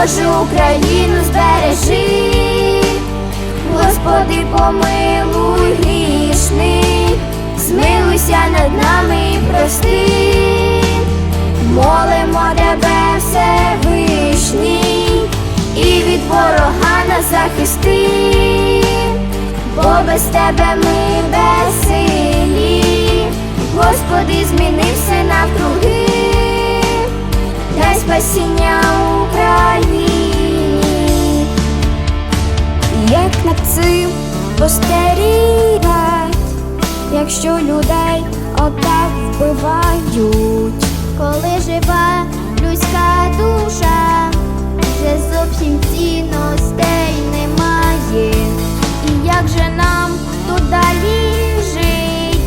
Боже Україну збережи. Господи, помилуй грішних, змилуйся над нами і прости, молимо тебе, Всевишній, і від ворога нас захисти, бо без тебе ми безсилі, Господи, зміни все навкруги, дай спасіння цим постерігать, якщо людей отак вбивають, коли жива людська душа, вже зовсім цінностей немає. І як же нам тут далі жить,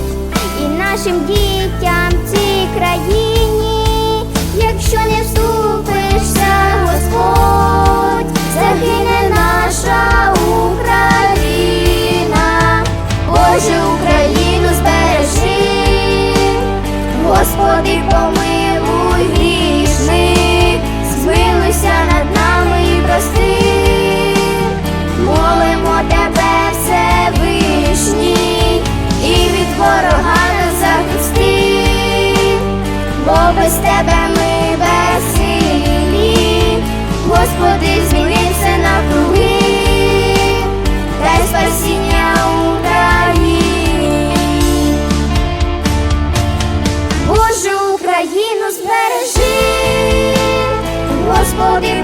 і нашим дітям Господи,